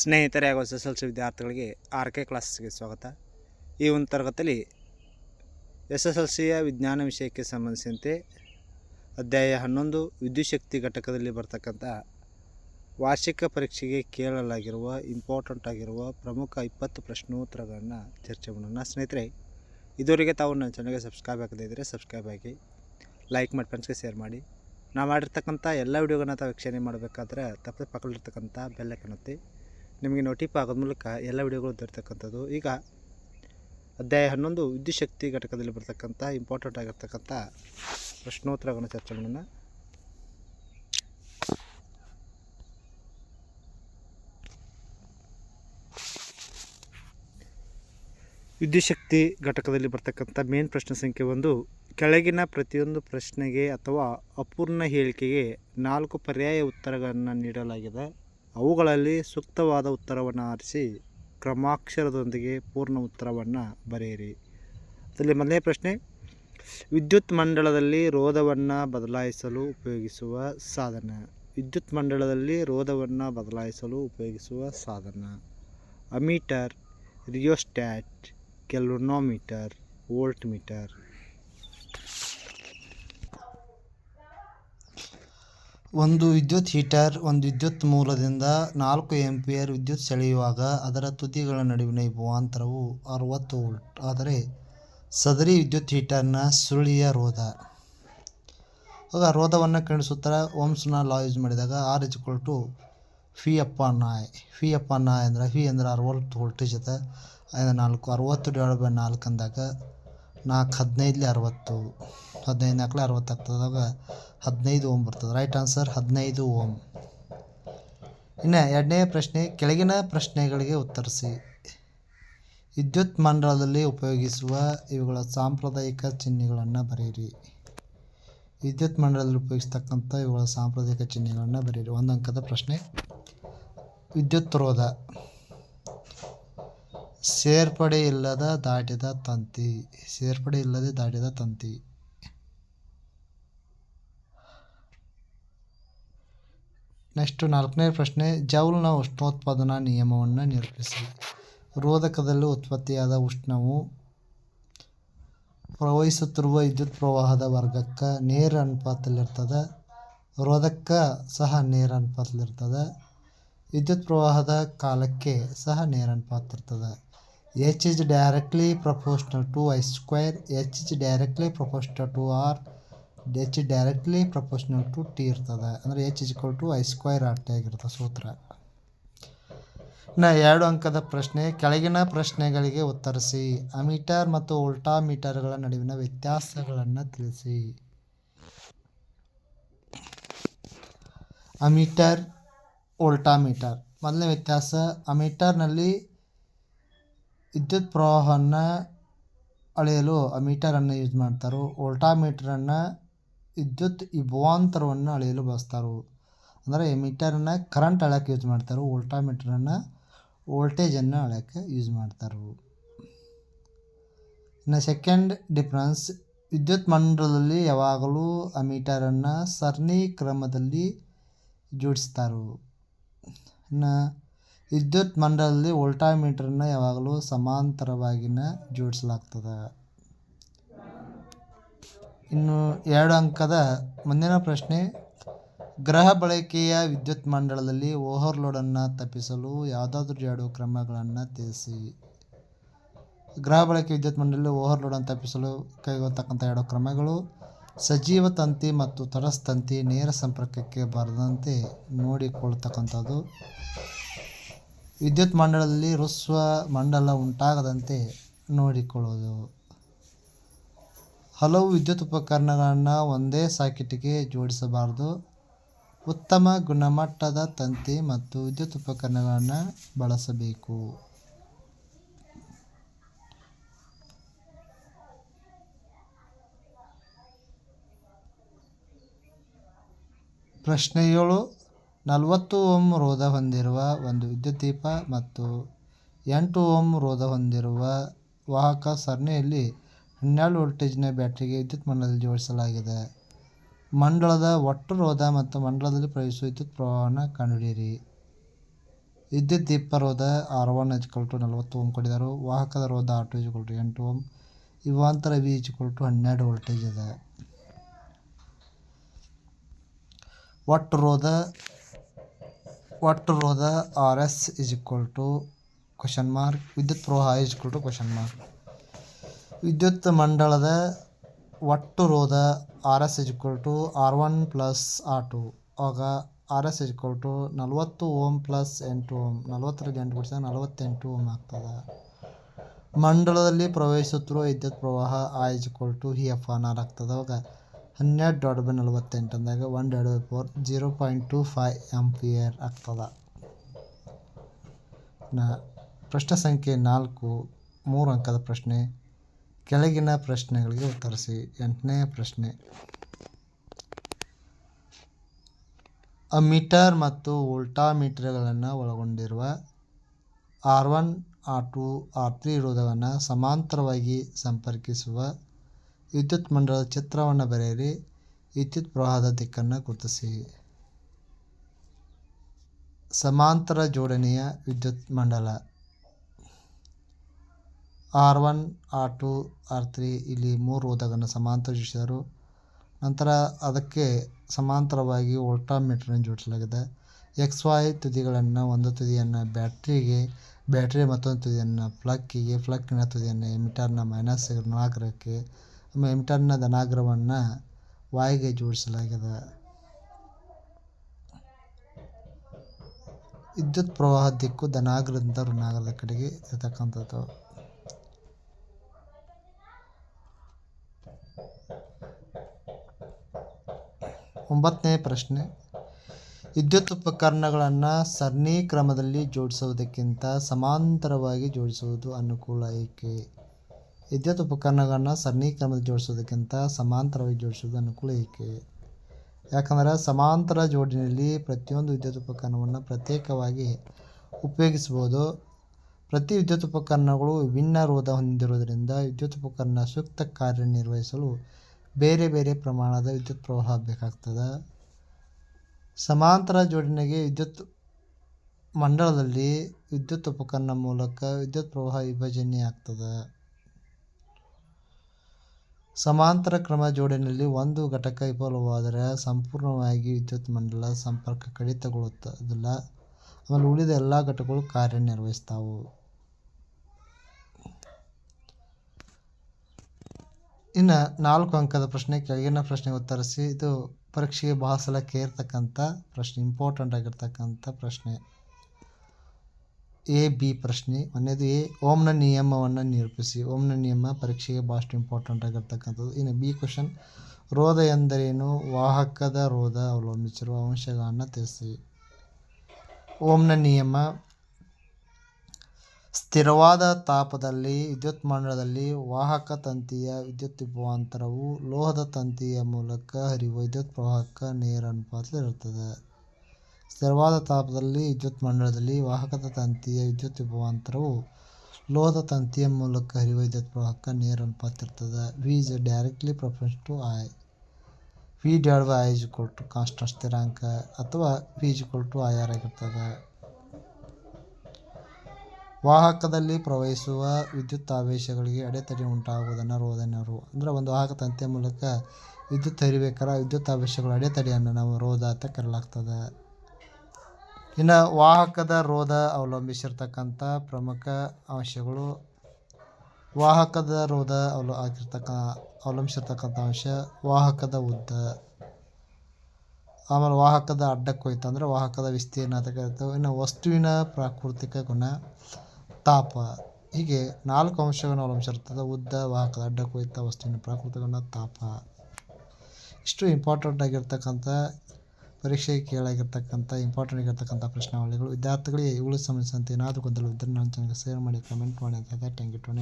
ಸ್ನೇಹಿತರೆ ಹಾಗೂ S S L C ವಿದ್ಯಾರ್ಥಿಗಳಿಗೆ ಆರ್ ಕೆ ಕ್ಲಾಸಸ್ಗೆ ಸ್ವಾಗತ. ಈ ಒಂದು ತರಗತಿಯಲ್ಲಿ ಎಸ್ ಎಸ್ ಎಲ್ ಸಿಯ ವಿಜ್ಞಾನ ವಿಷಯಕ್ಕೆ ಸಂಬಂಧಿಸಿದಂತೆ ಅಧ್ಯಾಯ ಹನ್ನೊಂದು, ವಿದ್ಯುತ್ ಶಕ್ತಿ ಘಟಕದಲ್ಲಿ ಬರ್ತಕ್ಕಂಥ ವಾರ್ಷಿಕ ಪರೀಕ್ಷೆಗೆ ಕೇಳಲಾಗಿರುವ ಇಂಪಾರ್ಟೆಂಟ್ ಆಗಿರುವ ಪ್ರಮುಖ ಇಪ್ಪತ್ತು ಪ್ರಶ್ನೋತ್ತರಗಳನ್ನು ಚರ್ಚೆ ಮಾಡೋಣ. ಸ್ನೇಹಿತರೆ, ಇದುವರೆಗೆ ತಾವು ನನ್ನ ಚಾನಲ್ಗೆ ಸಬ್ಸ್ಕ್ರೈಬ್ ಆಗದೇ ಇದ್ದರೆ ಸಬ್ಸ್ಕ್ರೈಬ್ ಆಗಿ ಲೈಕ್ ಮಾಡಿ ಫ್ರೆಂಡ್ಸ್ಗೆ ಶೇರ್ ಮಾಡಿ. ನಾವು ಮಾಡಿರ್ತಕ್ಕಂಥ ಎಲ್ಲ ವಿಡಿಯೋಗಳನ್ನ ತಾವು ವೀಕ್ಷಣೆ ಮಾಡಬೇಕಾದ್ರೆ ತಪ್ಪದೆ ಪಕ್ಕದಲ್ಲಿರ್ತಕ್ಕಂಥ ಬೆಲ್ಲ ಒತ್ತಿ ನಿಮಗೆ ನೋಟಿಫೈ ಆಗೋದ ಮೂಲಕ ಎಲ್ಲ ವಿಡಿಯೋಗಳು ದೊರೆತಕ್ಕಂಥದ್ದು. ಈಗ ಅಧ್ಯಾಯ ಹನ್ನೊಂದು ವಿದ್ಯುತ್ ಶಕ್ತಿ ಘಟಕದಲ್ಲಿ ಬರ್ತಕ್ಕಂಥ ಇಂಪಾರ್ಟೆಂಟ್ ಆಗಿರ್ತಕ್ಕಂಥ ಪ್ರಶ್ನೋತ್ತರಗಳನ್ನು ಚರ್ಚೆ ಮಾಡೋಣ. ವಿದ್ಯುತ್ ಶಕ್ತಿ ಘಟಕದಲ್ಲಿ ಬರ್ತಕ್ಕಂಥ ಮೇನ್ ಪ್ರಶ್ನೆ ಸಂಖ್ಯೆ ಒಂದು, ಕೆಳಗಿನ ಪ್ರತಿಯೊಂದು ಪ್ರಶ್ನೆಗೆ ಅಥವಾ ಅಪೂರ್ಣ ಹೇಳಿಕೆಗೆ ನಾಲ್ಕು ಪರ್ಯಾಯ ಉತ್ತರಗಳನ್ನು ನೀಡಲಾಗಿದೆ. ಅವುಗಳಲ್ಲಿ ಸೂಕ್ತವಾದ ಉತ್ತರವನ್ನು ಆರಿಸಿ ಕ್ರಮಾಕ್ಷರದೊಂದಿಗೆ ಪೂರ್ಣ ಉತ್ತರವನ್ನು ಬರೆಯಿರಿ. ಅದರಲ್ಲಿ ಮೊದಲನೇ ಪ್ರಶ್ನೆ, ವಿದ್ಯುತ್ ಮಂಡಳದಲ್ಲಿ ರೋಧವನ್ನು ಬದಲಾಯಿಸಲು ಉಪಯೋಗಿಸುವ ಸಾಧನ. ವಿದ್ಯುತ್ ಮಂಡಳದಲ್ಲಿ ರೋಧವನ್ನು ಬದಲಾಯಿಸಲು ಉಪಯೋಗಿಸುವ ಸಾಧನ. Ammeter, rheostat, galvanometer voltmeter ಒಂದು ವಿದ್ಯುತ್ ಹೀಟರ್, ಒಂದು ವಿದ್ಯುತ್ ಮೂಲದಿಂದ ನಾಲ್ಕು ಆಂಪಿಯರ್ ವಿದ್ಯುತ್ ಸೆಳೆಯುವಾಗ ಅದರ ತುದಿಗಳ ನಡುವಿನ ವಿಭವಾಂತರವು ಅರುವತ್ತು ವೋಲ್ಟ್. ಆದರೆ ಸದರಿ ವಿದ್ಯುತ್ ಹೀಟರ್ನ ಸುರುಳಿಯ ರೋಧ. ಆಗ ರೋಧವನ್ನು ಕಂಡಿಸುತ್ತಾರೆ ಓಮ್ಸ್ನ ಲಾ ಯೂಸ್ ಮಾಡಿದಾಗ R is equal to V upon I ಫಿ ಅಪ್ಪ ನಾಯ್ ಅಂದರೆ ಫಿ ಅಂದರೆ ಅರವತ್ತು ವೋಲ್ಟೇಜ್ ಅದ ನಾಲ್ಕು, ಅರವತ್ತು ಡಿವೈಡ್ ಬೈ ನಾಲ್ಕು ಅಂದಾಗ ನಾಲ್ಕು ಹದಿನೈದಲಿ ಅರವತ್ತು, ಹದಿನೈದು ನಾಲ್ಕಲೆ ಅರವತ್ತು ಆಗ್ತದಾಗ ಹದಿನೈದು ಓಮ್ ಬರ್ತದೆ. ರೈಟ್ ಆನ್ಸರ್ ಹದಿನೈದು ಓಮ್. ಇನ್ನು ಎರಡನೇ ಪ್ರಶ್ನೆ, ಕೆಳಗಿನ ಪ್ರಶ್ನೆಗಳಿಗೆ ಉತ್ತರಿಸಿ. ವಿದ್ಯುತ್ ಮಂಡಲದಲ್ಲಿ ಉಪಯೋಗಿಸುವ ಇವುಗಳ ಸಾಂಪ್ರದಾಯಿಕ ಚಿಹ್ನೆಗಳನ್ನು ಬರೆಯಿರಿ. ವಿದ್ಯುತ್ ಮಂಡಲದಲ್ಲಿ ಉಪಯೋಗಿಸ್ತಕ್ಕಂಥ ಇವುಗಳ ಸಾಂಪ್ರದಾಯಿಕ ಚಿಹ್ನೆಗಳನ್ನು ಬರೆಯಿರಿ. ಒಂದು ಅಂಕದ ಪ್ರಶ್ನೆ. ವಿದ್ಯುತ್ ರೋಧ. ಸೇರ್ಪಡೆ ಇಲ್ಲದ ದಾಟಿದ ತಂತಿ, ಸೇರ್ಪಡೆ ಇಲ್ಲದೆ ದಾಟಿದ ತಂತಿ. ನೆಕ್ಸ್ಟ್ ನಾಲ್ಕನೇ ಪ್ರಶ್ನೆ, ಜೌಲ್ನ ಉಷ್ಣೋತ್ಪಾದನಾ ನಿಯಮವನ್ನು ನಿರೂಪಿಸಿ. ರೋಧಕದಲ್ಲಿ ಉತ್ಪತ್ತಿಯಾದ ಉಷ್ಣವು ಪ್ರವಹಿಸುತ್ತಿರುವ ವಿದ್ಯುತ್ ಪ್ರವಾಹದ ವರ್ಗಕ್ಕೆ ನೇರ ಅನುಪಾತದಲ್ಲಿರ್ತದೆ ರೋಧಕ್ಕೆ ಸಹ ನೇರ ಅನುಪಾತದಲ್ಲಿರ್ತದೆ, ವಿದ್ಯುತ್ ಪ್ರವಾಹದ ಕಾಲಕ್ಕೆ ಸಹ ನೇರ ಅನುಪಾತ ಇರ್ತದೆ H is directly proportional to I square H is directly proportional to R H directly proportional to T ಇರ್ತದೆ. ಅಂದರೆ H is equal to I R T ಆಗಿರ್ತದೆ ಸೂತ್ರ. ಇನ್ನು ಎರಡು ಅಂಕದ ಪ್ರಶ್ನೆ, ಕೆಳಗಿನ ಪ್ರಶ್ನೆಗಳಿಗೆ ಉತ್ತರಿಸಿ. ಅಮೀಟರ್ ಮತ್ತು ಉಲ್ಟಾ ಮೀಟರ್ಗಳ ನಡುವಿನ ವ್ಯತ್ಯಾಸಗಳನ್ನು ತಿಳಿಸಿ. ಅಮೀಟರ್ ಉಲ್ಟಾ ಮೀಟರ್ ಮೊದಲನೇ ವ್ಯತ್ಯಾಸ, ಅಮೀಟರ್ನಲ್ಲಿ ವಿದ್ಯುತ್ ಪ್ರವಾಹವನ್ನು ಅಳೆಯಲು ಅಮೀಟರನ್ನು ಯೂಸ್ ಮಾಡ್ತಾರೆ. ವೋಲ್ಟಾಮೀಟ್ರನ್ನು ಮೀಟರನ್ನು ವಿದ್ಯುತ್ ವಿಭವಾಂತರವನ್ನು ಅಳೆಯಲು ಬಳಸ್ತಾರೆ. ಅಂದರೆ ಮೀಟರನ್ನು ಕರೆಂಟ್ ಅಳೆಯೋಕೆ ಯೂಸ್ ಮಾಡ್ತಾರೆ. ವೋಲ್ಟಾಮೀಟ್ರನ್ನು ವೋಲ್ಟೇಜನ್ನು ಅಳೆಯೋಕೆ ಯೂಸ್ ಮಾಡ್ತಾರೆ. ಇನ್ನು ಸೆಕೆಂಡ್ ಡಿಫ್ರೆನ್ಸ್ ವಿದ್ಯುತ್ ಮಂಡಲದಲ್ಲಿ ಯಾವಾಗಲೂ ಅಮೀಟರನ್ನು ಸರಣಿ ಕ್ರಮದಲ್ಲಿ ಜೋಡಿಸ್ತಾರೆ. ಇನ್ನು ವಿದ್ಯುತ್ ಮಂಡಲದಲ್ಲಿ ವೋಲ್ಟಾ ಮೀಟರನ್ನ ಯಾವಾಗಲೂ ಸಮಾಂತರವಾಗಿನ ಜೋಡಿಸಲಾಗ್ತದ. ಇನ್ನು ಎರಡು ಅಂಕದ ಮುಂದಿನ ಪ್ರಶ್ನೆ, ಗ್ರಹ ಬಳಕೆಯ ವಿದ್ಯುತ್ ಮಂಡಲದಲ್ಲಿ ಓವರ್ಲೋಡನ್ನು ತಪ್ಪಿಸಲು ಯಾವುದಾದ್ರೂ ಎರಡು ಕ್ರಮಗಳನ್ನು ತಿಳಿಸಿ. ಗ್ರಹ ಬಳಕೆ ವಿದ್ಯುತ್ ಮಂಡಲದಲ್ಲಿ ಓವರ್ಲೋಡನ್ನು ತಪ್ಪಿಸಲು ಕೈಗೊಳ್ಳತಕ್ಕಂಥ ಎರಡು ಕ್ರಮಗಳು, ಸಜೀವ ತಂತಿ ಮತ್ತು ತರಸ್ ತಂತಿ ನೇರ ಸಂಪರ್ಕಕ್ಕೆ ಬರದಂತೆ ನೋಡಿಕೊಳ್ತಕ್ಕಂಥದ್ದು ವಿದ್ಯುತ್ ಮಂಡಲದಲ್ಲಿ ಹೃಸ್ವ ಮಂಡಲ ಉಂಟಾಗದಂತೆ ನೋಡಿಕೊಳ್ಳೋದು. ಹಲವು ವಿದ್ಯುತ್ ಉಪಕರಣಗಳನ್ನು ಒಂದೇ ಸಾಕೆಟ್ಗೆ ಜೋಡಿಸಬಾರದು. ಉತ್ತಮ ಗುಣಮಟ್ಟದ ತಂತಿ ಮತ್ತು ವಿದ್ಯುತ್ ಉಪಕರಣಗಳನ್ನು ಬಳಸಬೇಕು. ಪ್ರಶ್ನೆ ಏಳು ನಲವತ್ತು ಓಮ್ ರೋಧ ಹೊಂದಿರುವ ಒಂದು ವಿದ್ಯುತ್ ದೀಪ ಮತ್ತು ಎಂಟು ಓಮ್ ರೋಧ ಹೊಂದಿರುವ ವಾಹಕ ಸರಣಿಯಲ್ಲಿ ಹನ್ನೆರಡು ವೋಲ್ಟೇಜ್ನ ಬ್ಯಾಟರಿಗೆ ವಿದ್ಯುತ್ ಮಂಡಲದಲ್ಲಿ ಜೋಡಿಸಲಾಗಿದೆ. ಮಂಡಲದ ಒಟ್ಟು ರೋಧ ಮತ್ತು ಮಂಡಲದಲ್ಲಿ ಪ್ರವೇಶಿಸುವ ವಿದ್ಯುತ್ ಪ್ರವಾಹವನ್ನು ಕಂಡುಹಿಡಿಯಿರಿ. ವಿದ್ಯುತ್ ದೀಪ ರೋಧ R one is equal to ನಲವತ್ತು ಓಮ್ ಕೊಟ್ಟಿದ್ದಾರೆ. ವಾಹಕದ ರೋಧ ಆರ್ ಟು ಇಜ್ಕೊಲ್ ಟು ಎಂಟು ಓಮ್. ಇವಾಂತರ ವಿ ಇಜ್ಕೊಲ್ ಟು ಹನ್ನೆರಡು ವೋಲ್ಟೇಜ್ ಇದೆ. ಒಟ್ಟು ರೋಧ ಒಟ್ಟು ರೋಧ R S is equal to question mark ವಿದ್ಯುತ್ ಪ್ರವಾಹ is equal to question mark ವಿದ್ಯುತ್ ಮಂಡಳದ ಒಟ್ಟು ರೋಧ R S is equal to R one plus R two ಆಗ R S is equal to ನಲ್ವತ್ತು ಓಮ್ ಪ್ಲಸ್ ಎಂಟು ಓಮ್. ನಲ್ವತ್ತರಲ್ಲಿ ಎಂಟು ಕೊಡಿಸಿದಾಗ ನಲವತ್ತೆಂಟು ಓಮ್ ಆಗ್ತದೆ. ಮಂಡಳದಲ್ಲಿ ಪ್ರವೇಶಿಸುತ್ತಿರುವ ವಿದ್ಯುತ್ ಪ್ರವಾಹ I is equal to he F on R ಆಗ್ತದೆ. ಅವಾಗ ಹನ್ನೆರಡು ಡಾಟ್ ಬೈ ನಲವತ್ತೆಂಟು ಅಂದಾಗ one divide by four, zero point two five ampere ಆಗ್ತದ. ನ ಪ್ರಶ್ನೆ ಸಂಖ್ಯೆ ನಾಲ್ಕು, ಮೂರು ಅಂಕದ ಪ್ರಶ್ನೆ, ಕೆಳಗಿನ ಪ್ರಶ್ನೆಗಳಿಗೆ ಉತ್ತರಿಸಿ. ಎಂಟನೇ ಪ್ರಶ್ನೆ. ಅಮೀಟರ್ ಮತ್ತು ವೋಲ್ಟಾಮೀಟರ್ಗಳನ್ನು ಒಳಗೊಂಡಿರುವ R one, R two, R three ಇರುವುದನ್ನು ಸಮಾಂತರವಾಗಿ ಸಂಪರ್ಕಿಸುವ ವಿದ್ಯುತ್ ಮಂಡಲದ ಚಿತ್ರವನ್ನು ಬರೆಯಿರಿ. ವಿದ್ಯುತ್ ಪ್ರವಾಹದ ದಿಕ್ಕನ್ನು ಗುರುತಿಸಿ. ಸಮಾಂತರ ಜೋಡಣೆಯ ವಿದ್ಯುತ್ ಮಂಡಲ. R one, R two, R three ಇಲ್ಲಿ ಮೂರು ಓದಗಳನ್ನು ಸಮಾಂತರ ಜೋಡಿಸಿದರು. ನಂತರ ಅದಕ್ಕೆ ಸಮಾಂತರವಾಗಿ ವೋಲ್ಟಾಮೀಟರನ್ನು ಜೋಡಿಸಲಾಗಿದೆ. ಎಕ್ಸ್ ವೈ ತುದಿಗಳನ್ನು ಒಂದು ತುದಿಯನ್ನು ಬ್ಯಾಟ್ರಿಗೆ, ಬ್ಯಾಟ್ರಿ ಮತ್ತೊಂದು ತುದಿಯನ್ನು ಪ್ಲಕ್ಕಿಗೆ ಪ್ಲಕ್ಕಿನ ತುದಿಯನ್ನು ಮೀಟರ್ನ ಮೈನಸ್ ಧನಾಗ್ರಹಕ್ಕೆ ಆಮೇಲೆ ಎಮಿಟರ್ನ ವಾಯಿಗೆ ವಾಯ್ಗೆ ಜೋಡಿಸಲಾಗಿದೆ. ವಿದ್ಯುತ್ ಪ್ರವಾಹ ದಿಕ್ಕು ಧನಾಗ್ರದಿಂದ ಋಣಾಗ್ರದ ಕಡೆಗೆ ಇರತಕ್ಕಂಥದ್ದು. ಒಂಬತ್ತನೇ ಪ್ರಶ್ನೆ. ವಿದ್ಯುತ್ ಉಪಕರಣಗಳನ್ನು ಸರಣಿ ಕ್ರಮದಲ್ಲಿ ಜೋಡಿಸುವುದಕ್ಕಿಂತ ಸಮಾಂತರವಾಗಿ ಜೋಡಿಸುವುದು ಅನುಕೂಲ ಏಕೆ? ವಿದ್ಯುತ್ ಉಪಕರಣಗಳನ್ನು ಸರಣಿ ಕ್ರಮದಲ್ಲಿ ಜೋಡಿಸೋದಕ್ಕಿಂತ ಸಮಾಂತರವಾಗಿ ಜೋಡಿಸೋದು ಅನುಕೂಲ ಏಕೆ? ಯಾಕಂದರೆ ಸಮಾಂತರ ಜೋಡಣೆಯಲ್ಲಿ ಪ್ರತಿಯೊಂದು ವಿದ್ಯುತ್ ಉಪಕರಣವನ್ನು ಪ್ರತ್ಯೇಕವಾಗಿ ಉಪಯೋಗಿಸ್ಬೋದು ಪ್ರತಿ ವಿದ್ಯುತ್ ಉಪಕರಣಗಳು ವಿಭಿನ್ನ ರೋಧ ಹೊಂದಿರುವುದರಿಂದ ವಿದ್ಯುತ್ ಉಪಕರಣ ಸೂಕ್ತ ಕಾರ್ಯನಿರ್ವಹಿಸಲು ಬೇರೆ ಬೇರೆ ಪ್ರಮಾಣದ ವಿದ್ಯುತ್ ಪ್ರವಾಹ ಬೇಕಾಗ್ತದೆ. ಸಮಾಂತರ ಜೋಡಣೆಗೆ ವಿದ್ಯುತ್ ಮಂಡಲದಲ್ಲಿ ವಿದ್ಯುತ್ ಉಪಕರಣ ಮೂಲಕ ವಿದ್ಯುತ್ ಪ್ರವಾಹ ವಿಭಜನೆ ಆಗ್ತದೆ ಸಮಾಂತರ ಕ್ರಮ ಜೋಡಣೆಯಲ್ಲಿ ಒಂದು ಘಟಕ ವಿಫಲವಾದರೆ ಸಂಪೂರ್ಣವಾಗಿ ವಿದ್ಯುತ್ ಮಂಡಲ ಸಂಪರ್ಕ ಕಡಿತಗೊಳ್ಳುತ್ತದಿಲ್ಲ, ಆಮೇಲೆ ಉಳಿದ ಎಲ್ಲ ಘಟಕಗಳು ಕಾರ್ಯನಿರ್ವಹಿಸ್ತಾವು ಇನ್ನು ನಾಲ್ಕು ಅಂಕದ ಪ್ರಶ್ನೆ, ಕೆಳಗಿನ ಪ್ರಶ್ನೆ ಉತ್ತರಿಸಿ. ಇದು ಪರೀಕ್ಷೆಗೆ ಬಹಳ ಸಲ ಕೇರ್ತಕ್ಕಂಥ ಪ್ರಶ್ನೆ ಇಂಪಾರ್ಟೆಂಟ್ ಆಗಿರ್ತಕ್ಕಂಥ ಪ್ರಶ್ನೆ. ಎ ಬಿ ಪ್ರಶ್ನೆ. ಒಂದೇದು ಎ ಓಮ್ನ ನಿಯಮವನ್ನು ನಿರೂಪಿಸಿ. ಓಮ್ನ ನಿಯಮ ಪರೀಕ್ಷೆಗೆ ಭಾಳಷ್ಟು ಇಂಪಾರ್ಟೆಂಟ್ ಆಗಿರ್ತಕ್ಕಂಥದ್ದು. ಇನ್ನು ಬಿ ಕ್ವಶನ್ ರೋಧ ಎಂದರೇನು? ವಾಹಕದ ರೋಧ ಅವಲಂಬಿಸಿರುವ ಅಂಶಗಳನ್ನು ತಿಳಿಸಿ. ಓಮ್ನ ನಿಯಮ. ಸ್ಥಿರವಾದ ತಾಪದಲ್ಲಿ, ವಿದ್ಯುತ್ ಮಂಡಲದಲ್ಲಿ ವಾಹಕ ತಂತಿಯ ವಿದ್ಯುತ್ ವಿಭವಾಂತರವು ಲೋಹದ ತಂತಿಯ ಮೂಲಕ ಹರಿಯುವ ವಿದ್ಯುತ್ ಪ್ರವಾಹಕ್ಕೆ ನೇರ ಅನುಪಾತದಲ್ಲಿರುತ್ತದೆ. ಸ್ಥಿರವಾದ ತಾಪದಲ್ಲಿ ವಿದ್ಯುತ್ ಮಂಡಲದಲ್ಲಿ ವಾಹಕದ ತಂತಿಯ ವಿದ್ಯುತ್ ವಿಭವಾಂತರವು ಲೋಹದ ತಂತಿಯ ಮೂಲಕ ಹರಿಯುವ ವಿದ್ಯುತ್ ಪ್ರವಾಹಕ್ಕೆ ನೇರ ಅನುಪಾತ ಇರ್ತದೆ. V is directly proportional to I V divide by I is equal to constant ಸ್ಥಿರಾಂಕ ಅಥವಾ ಐ ಆರ್ ಆಗಿರ್ತದೆ. ವಾಹಕದಲ್ಲಿ ಪ್ರವಹಿಸುವ ವಿದ್ಯುತ್ ಆವೇಶಗಳಿಗೆ ಅಡೆತಡೆ ಉಂಟಾಗುವುದನ್ನು ರೋಧನೆ ಅಂದರೆ ಒಂದು ವಾಹಕ ತಂತಿಯ ಮೂಲಕ ವಿದ್ಯುತ್ ಹರಿಬೇಕಾದ್ರೆ ವಿದ್ಯುತ್ ಆವೇಶಗಳ ಅಡೆತಡೆಯನ್ನು ನಾವು ರೋಧ ಅಂತ ಕರೆಯಲಾಗ್ತದೆ. ಇನ್ನು ವಾಹಕದ ರೋಧ ಅವಲಂಬಿಸಿರ್ತಕ್ಕಂಥ ಪ್ರಮುಖ ಅಂಶಗಳು ವಾಹಕದ ರೋಧ ಅವಲ, ಆಗಿರ್ತಕ್ಕ ಅವಲಂಬಿಸಿರ್ತಕ್ಕಂಥ ಅಂಶ ವಾಹಕದ ಉದ್ದ. ಆಮೇಲೆ ವಾಹಕದ ಅಡ್ಡಕ್ಕೋಯ್ತು ಅಂದರೆ ವಾಹಕದ ವಿಸ್ತೀರ್ಣ ಅಂತ ಕರಿತೇವೆ ಇನ್ನು ವಸ್ತುವಿನ ಪ್ರಾಕೃತಿಕ ಗುಣ, ತಾಪ. ಹೀಗೆ ನಾಲ್ಕು ಅಂಶಗಳನ್ನು ಅವಲಂಬಿಸಿರ್ತದೆ. ಉದ್ದ, ವಾಹಕದ ಅಡ್ಡಕ್ಕೋಯ್ತ ವಸ್ತುವಿನ ಪ್ರಾಕೃತಿಕ ಗುಣ, ತಾಪ. ಇಷ್ಟು ಇಂಪಾರ್ಟೆಂಟ್ ಆಗಿರ್ತಕ್ಕಂಥ ಪರೀಕ್ಷೆಗೆ ಕೇಳಾಗಿರ್ತಕ್ಕಂಥ ಇಂಪಾರ್ಟೆಂಟ್ ಆಗಿರ್ತಕ್ಕಂಥ ಪ್ರಶ್ನಾವಳಿಗಳು, ವಿದ್ಯಾರ್ಥಿಗಳಿಗೆ ಇವುಗಳಿಗೆ ಸಂಬಂಧಿಸಿದಂತೆ ಏನಾದರೂ ಗೊಂದಲವಿದ್ದರೆ ನನ್ನ ಚಾನಲ್ಗೆ ಶೇರ್ ಮಾಡಿ ಕಮೆಂಟ್ ಮಾಡಿ ಅಂತ ಥ್ಯಾಂಕ್ ಯು ಟು